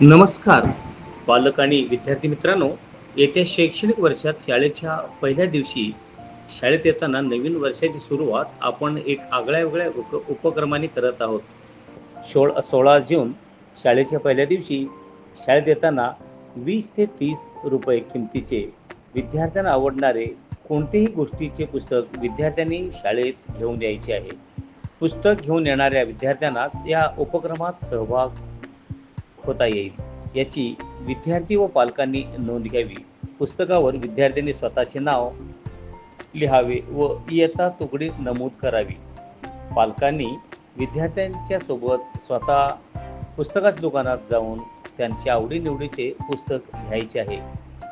नमस्कार. पालक आणि विद्यार्थी मित्रांनो येत्या शैक्षणिक वर्षात शाळेच्या पहिल्या दिवशी शाळेत येताना नवीन वर्षाची सुरुवात आपण एक आगळ्या वेगळ्या उप उपक्रमाने करत आहोत. सोळ सोळा जून शाळेच्या पहिल्या दिवशी शाळेत येताना वीस ते तीस रुपये किमतीचे विद्यार्थ्यांना आवडणारे कोणतेही गोष्टीचे पुस्तक विद्यार्थ्यांनी शाळेत घेऊन यायचे आहे. पुस्तक घेऊन येणाऱ्या विद्यार्थ्यांनाच या उपक्रमात सहभाग होता येईल. याची विद्यार्थी व पालकांनी नोंद घ्यावी. पुस्तकावर विद्यार्थ्यांनी स्वतःचे नाव लिहावे व इयत्ता तुकडी नमूद करावी. पालकांनी विद्यार्थ्यांच्या सोबत स्वतः पुस्तकाच्या दुकानात जाऊन त्यांच्या आवडीनिवडीचे पुस्तक घ्यायचे आहे.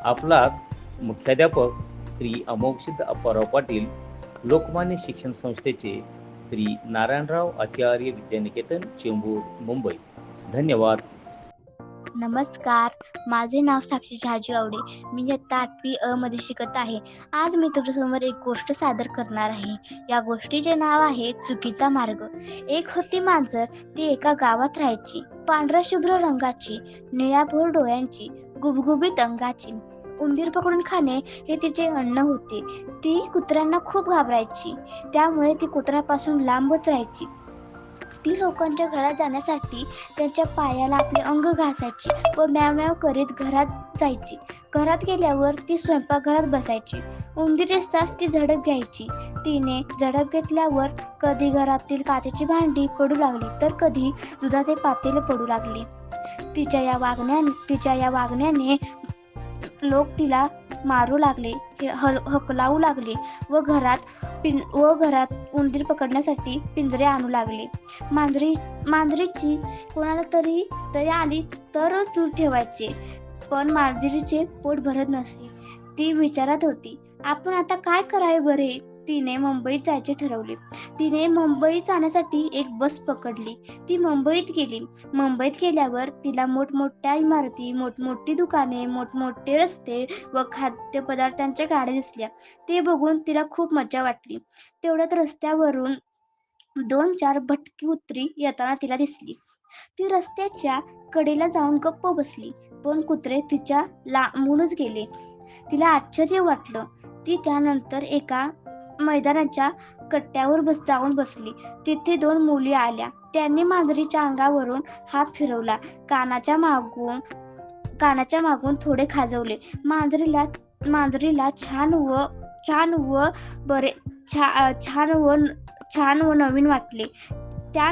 आपलाच मुख्याध्यापक श्री अमोक्षित अप्पाराव पाटील लोकमान्य शिक्षण संस्थेचे श्री नारायणराव आचार्य विद्यानिकेतन चेंबूर मुंबई. धन्यवाद. नमस्कार. माझे नाव साक्षी शहाजी आवडे. मी इयत्ता आठवी अ मध्ये शिकत आहे. आज मी तुमच्यासमोर एक गोष्ट सादर करणार आहे. या गोष्टीचे नाव आहे चुकीचा मार्ग. एक होती मांजर ती एका गावात राहायची. पांढऱ्या शुभ्र रंगाची निळ्याभोर डोळ्यांची गुबगुबीत अंगाची. उंदीर पकडून खाणे हे तिचे अन्न होते. ती कुत्र्यांना खूप घाबरायची. त्यामुळे ती कुत्र्यापासून लांबच राहायची. ती लोकांच्या घरात जाण्यासाठी त्यांच्या पायाला आपले अंग घासायची व म्याव म्याव करीत घरात जायची. घरात गेल्यावर ती स्वयंपाकघरात बसायची. उंदीर दिसताच ती झडप घ्यायची. तिने झडप घेतल्यावर कधी घरातील काचेची भांडी पडू लागली तर कधी दुधाचे पातेले पडू लागले. तिच्या या वागण्या तिच्या या वागण्याने लोक तिला मारू लागले हल- हकलावू लागले व घरात पिं व घरात उंदीर पकडण्यासाठी पिंजरे आणू लागले. मांजरी मांजरीची कोणाला तरी दया आली तरच दूर ठेवायचे. पण मांजरीचे पोट भरत नसे. ती विचारत होती आपण आता काय करावे बरे? तिने मुंबईत जायचे ठरवले. तिने मुंबईत जाण्यासाठी एक बस पकडली. ती मुंबईत गेली. मुंबईत गेल्यावर तिला मोठमोठ्या इमारती मोठमोठी दुकाने मोठमोठे रस्ते व खाद्यपदार्थांच्या गाड्या दिसल्या. ते बघून तिला खूप मजा वाटली. तेवढ्यात रस्त्यावरून दोन चार भटकी कुत्री येताना तिला दिसली. ती रस्त्याच्या कडेला जाऊन गप्प बसली. पण कुत्रे तिच्या लांबूनच गेले. तिला आश्चर्य वाटलं. ती त्यानंतर एका मैदानाच्या कट्ट्यावर बस जाऊन बसली. तिथे दोन मुली आल्या. त्यांनी मांजरीच्या अंगावरून हात फिरवला. कानाच्या मागून कानाच्या मागून थोडे खाजवले. मांजरीला मांजरीला छान व छान व बरे छा छान व छान व नवीन वाटले. त्या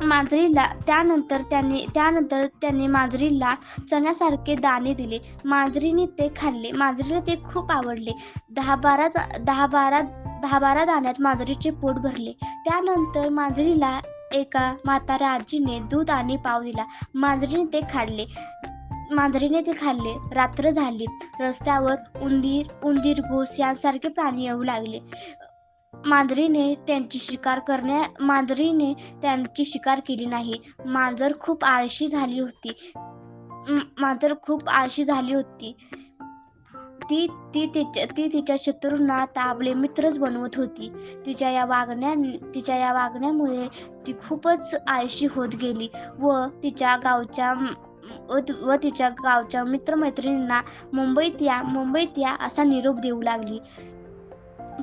मांजरीला त्यानंतर त्यांनी त्यानंतर त्यांनी मांजरीला चण्यासारखे दाणे दिले. मांजरीने ते खाल्ले. मांजरीला ते खूप आवडले. दहा बारा दहा बारा दहा बारा दाण्यात मांजरीचे पोट भरले. त्यानंतर मांजरीला एका म्हाताऱ्या आजीने दूध आणि पाव दिला. मांजरीने ते खाल्ले. मांजरीने ते खाल्ले. रात्र झाली. रस्त्यावर उंदीर उंदीर घोस यांसारखे प्राणी येऊ लागले. मांजरीने त्यांची शिकार करण्या मांजरीने त्यांची शिकार केली नाही. मांजर खूप आळशी झाली होती. मांजर खूप आळशी झाली होती. ती ती तिच्या ती तिच्या शत्रूंना ताबले मित्रच बनवत होती. तिच्या या वागण्या तिच्या या वागण्यामुळे ती खूपच आळशी होत गेली व तिच्या गावच्या व व तिच्या गावच्या मित्रमैत्रिणींना मुंबईत या मुंबईत या असा निरोप देऊ लागली.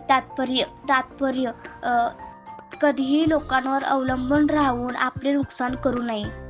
तात्पर्य तात्पर्य कधीही लोकांवर अवलंबून राहून आपले नुकसान करू नये.